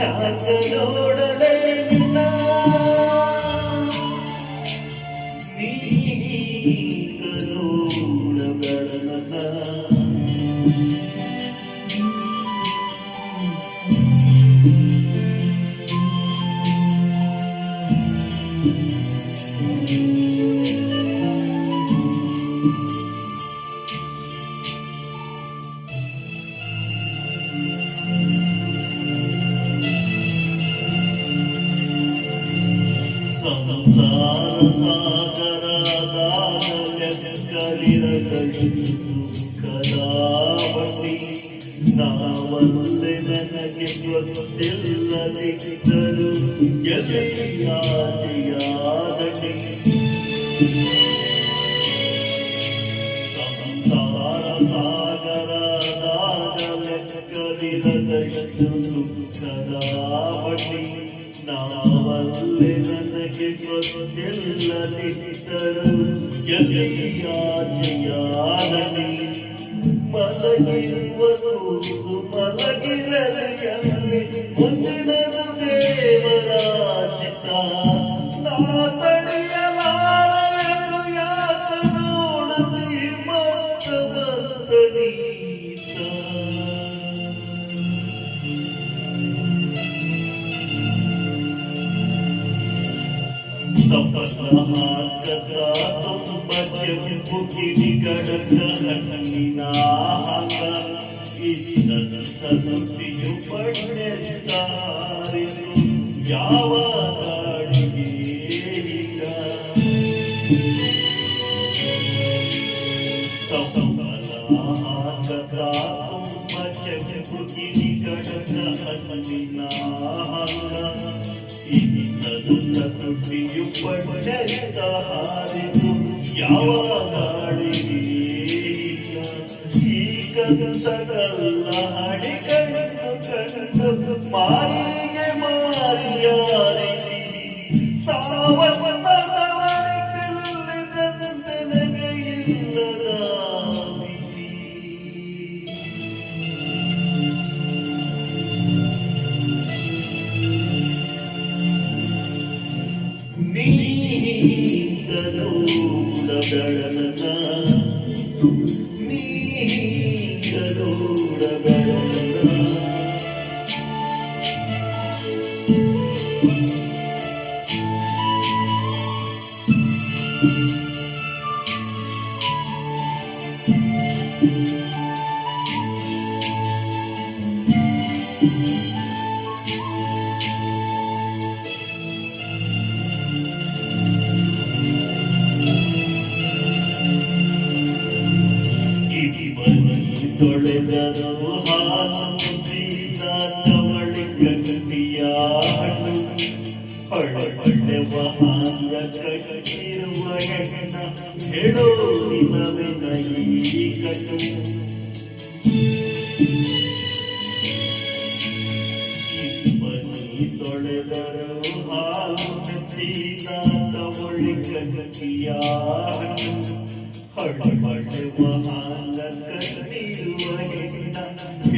唱着歌 ಸಂಸಾರ ಸಾಗರದಾಗಲಿರದಷ್ಟು ದುಃಖದಾವಣಿ ನಾವಲ್ಲದೆ ನನಗೆ ಗೊತ್ತಿಲ್ಲದಿದ್ದರು ಎಲೆಯಾದಿಯಾದಣಿ ಸಂಸಾರ ಸಾಗರದಾಗಲೆಕ್ಕಲಿರದಷ್ಟು ದುಃಖದಾವಣಿ ನಾವಲ್ಲೇ ನನಗೆ ಗೊತ್ತಿಲ್ಲದಿದ್ದರು ಎಲೆಯಾದಿಯಾದಣಿ ಮಲಗಿರುವ ಯಾವ ಗಾಡಿಗೆ ಈಗ ತಪನ ಹಾಕದ ತುಂಬ ಕೆಂಪು ಕಿಡಿಗಡಕ Cortez. ನೀಗನೂಡ ಬೆಳಗನ ಇಬ್ಬನಿ ಹಾಲು ಮುದ್ರಿದ ತವಳಿ ಗಂಟಿಯ ಹಣ್ಣು ಹೊಳೆ ಹೊಳೆ ವಹಾಂಗ ಕಟ್ಟಿರುವ ಹೆಣ್ಣ ಹೇಳೋ ನಿನವಿನ ಈ ಕಟ್ಟು ಇಬ್ಬನಿ ತೊಳೆದರು ಹಾಲು ಮುದ್ರಿದ ತವಳಿ ಗಂಟಿಯ ಹಣ್ಣು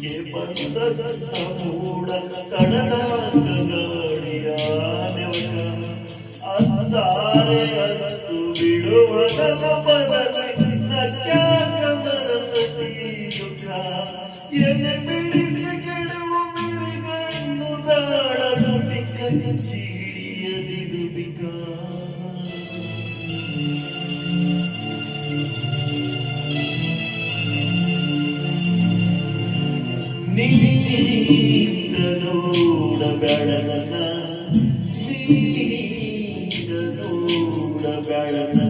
ನಡ ನಡಕ ಮುಂಜನೀಯಾಗ ಹನಿ ಮಳೆಯಲ್ಲಿ ಬಂದ ಮೋಡ ತಡಲಾಗ ಗಾಳಿಯಾಗ ಕಣ್ಣಿನ್ಯಾಗ ಕಾಲೋರಿ ಮಳೆಯು ನಡ ನಡಕ ಹುಚ್ಚುನಗಿಯಾಗ ಹನಿ ಮಳೆಯಲಿಗೆ ಬಂದ ಮೂಡ ಕಡದಾಗ ಗಾಳಿಯ ನೆವಕ ಅಂತಾರೆ ಅತ್ತು ಬಿಡುವನ ಬರಲ ನಕ್ಯಾಕ ಮರಸತಿಯುಗ ಎನೆ ಬಿಡಿಸಿ ಕೆಡುವ ಮಿರಿಗಣ್ಣು ದಾಳದು ಬಿಕ್ಕ ಚೀಡಿಯದಿರು ಬೆಳಗನ ಸಿಹಿನ ನೋಡಗಳನ